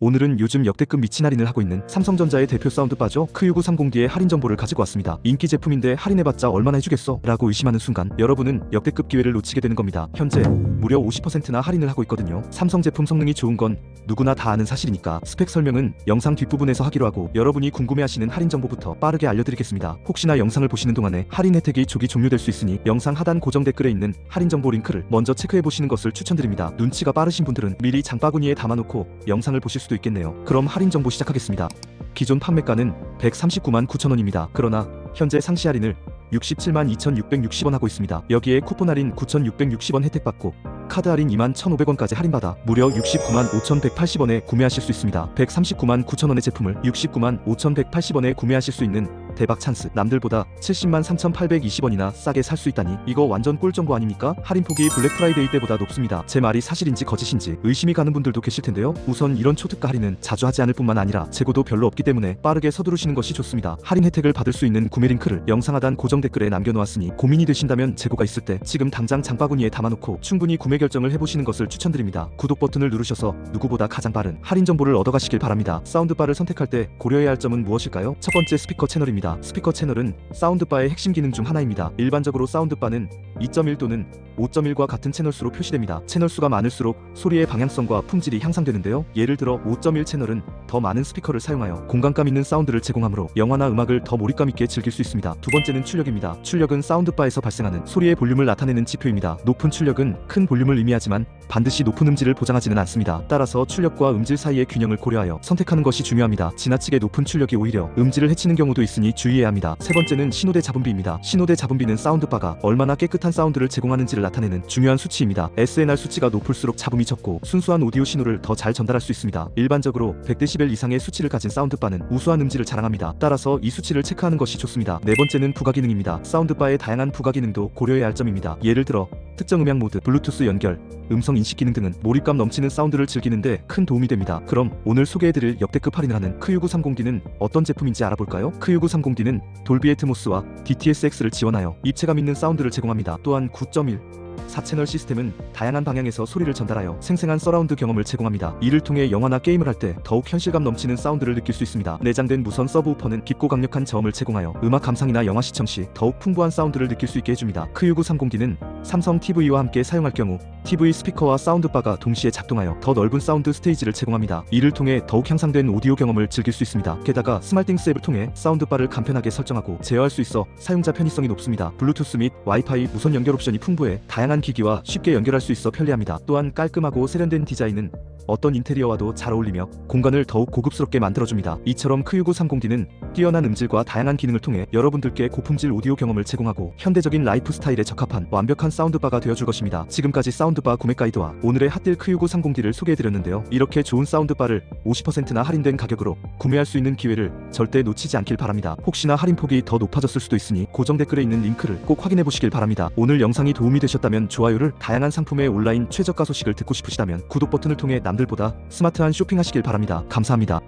오늘은 요즘 역대급 미친 할인을 하고 있는 삼성전자의 대표 사운드 바죠 크유930D의 할인 정보를 가지고 왔습니다. 인기 제품인데 할인해봤자 얼마나 해주겠어? 라고 의심하는 순간 여러분은 역대급 기회를 놓치게 되는 겁니다. 현재 무려 50%나 할인을 하고 있거든요. 삼성 제품 성능이 좋은 건 누구나 다 아는 사실이니까 스펙 설명은 영상 뒷부분에서 하기로 하고 여러분이 궁금해하시는 할인 정보부터 빠르게 알려드리겠습니다. 혹시나 영상을 보시는 동안에 할인 혜택이 조기 종료될 수 있으니 영상 하단 고정 댓글에 있는 할인 정보 링크를 먼저 체크해 보시는 것을 추천드립니다. 눈치가 빠르신 분들은 미리 장바구니에 담아놓고 영상을 보실 수도 있겠네요. 그럼 할인 정보 시작하겠습니다. 기존 판매가는 139만 9천 원입니다. 그러나 현재 상시 할인을 67만 2,660원 하고 있습니다. 여기에 쿠폰 할인 9,660원 혜택 받고 카드 할인 2만 1,500원까지 할인받아 무려 69만 5,180원에 구매하실 수 있습니다. 139만 9천원의 제품을 69만 5,180원에 구매하실 수 있는 대박 찬스. 남들보다 70만 3,820원이나 싸게 살 수 있다니 이거 완전 꿀 정보 아닙니까? 할인 폭이 블랙 프라이데이 때보다 높습니다. 제 말이 사실인지 거짓인지 의심이 가는 분들도 계실 텐데요. 우선 이런 초특가 할인은 자주 하지 않을 뿐만 아니라 재고도 별로 없기 때문에 빠르게 서두르시는 것이 좋습니다. 할인 혜택을 받을 수 있는 구매 링크를 영상 하단 고정 댓글에 남겨놓았으니 고민이 되신다면 재고가 있을 때 지금 당장 장바구니에 담아놓고 충분히 구매 결정을 해보시는 것을 추천드립니다. 구독 버튼을 누르셔서 누구보다 가장 빠른 할인 정보를 얻어가시길 바랍니다. 사운드바를 선택할 때 고려해야 할 점은 무엇일까요? 첫 번째 스피커 채널입니다. 스피커 채널은 사운드바의 핵심 기능 중 하나입니다. 일반적으로 사운드바는 2.1 또는 5.1과 같은 채널 수로 표시됩니다. 채널 수가 많을수록 소리의 방향성과 품질이 향상되는데요. 예를 들어 5.1 채널은 더 많은 스피커를 사용하여 공간감 있는 사운드를 제공하므로 영화나 음악을 더 몰입감 있게 즐길 수 있습니다. 두 번째는 출력입니다. 출력은 사운드바에서 발생하는 소리의 볼륨을 나타내는 지표입니다. 높은 출력은 큰 볼륨을 의미하지만 반드시 높은 음질을 보장하지는 않습니다. 따라서 출력과 음질 사이의 균형을 고려하여 선택하는 것이 중요합니다. 지나치게 높은 출력이 오히려 음질을 해치는 경우도 있으니 주의해야 합니다. 세 번째는 신호대 잡음비입니다. 신호대 잡음비는 사운드바가 얼마나 깨끗한 사운드를 제공하는지를 나타내는 중요한 수치입니다. SNR 수치가 높을수록 잡음이 적고 순수한 오디오 신호를 더 잘 전달할 수 있습니다. 일반적으로 100dB 이상의 수치를 가진 사운드바는 우수한 음질을 자랑합니다. 따라서 이 수치를 체크하는 것이 좋습니다. 네 번째는 부가 기능입니다. 사운드바의 다양한 부가 기능도 고려해야 할 점입니다. 예를 들어 특정 음향 모드, 블루투스 연결, 음성 인식 기능 등은 몰입감 넘치는 사운드를 즐기는데 큰 도움이 됩니다. 그럼 오늘 소개해드릴 역대급 할인을 하는 크유930D는 어떤 제품인지 알아볼까요? 크유930D는 돌비 애트모스와 DTSX를 지원하여 입체감 있는 사운드를 제공합니다. 또한 9.1 4채널 시스템은 다양한 방향에서 소리를 전달하여 생생한 서라운드 경험을 제공합니다. 이를 통해 영화나 게임을 할 때 더욱 현실감 넘치는 사운드를 느낄 수 있습니다. 내장된 무선 서브우퍼는 깊고 강력한 저음을 제공하여 음악 감상이나 영화 시청 시 더욱 풍부한 사운드를 느낄 수 있게 해줍니다. 크유930D는 삼성 TV와 함께 사용할 경우 TV 스피커와 사운드바가 동시에 작동하여 더 넓은 사운드 스테이지를 제공합니다. 이를 통해 더욱 향상된 오디오 경험을 즐길 수 있습니다. 게다가 스말팅스 앱을 통해 사운드바를 간편하게 설정하고 제어할 수 있어 사용자 편의성이 높습니다. 블루투스 및 와이파이 무선 연결 옵션이 풍부해 다양한 기기와 쉽게 연결할 수 있어 편리합니다. 또한 깔끔하고 세련된 디자인은 어떤 인테리어와도 잘 어울리며 공간을 더욱 고급스럽게 만들어줍니다. 이처럼 크유930D는 뛰어난 음질과 다양한 기능을 통해 여러분들께 고품질 오디오 경험을 제공하고 현대적인 라이프 스타일에 적합한 완벽한 사운드바가 되어줄 것입니다. 지금까지 사운드바 구매 가이드와 오늘의 핫딜 크유930D를 소개해드렸는데요. 이렇게 좋은 사운드바를 50%나 할인된 가격으로 구매할 수 있는 기회를 절대 놓치지 않길 바랍니다. 혹시나 할인폭이 더 높아졌을 수도 있으니 고정 댓글에 있는 링크를 꼭 확인해 보시길 바랍니다. 오늘 영상이 도움이 되셨다면 좋아요를 다양한 상품의 온라인 최저가 소식을 듣고 싶으시다면 구독 버튼을 통해 남들보다 스마트한 쇼핑하시길 바랍니다. 감사합니다.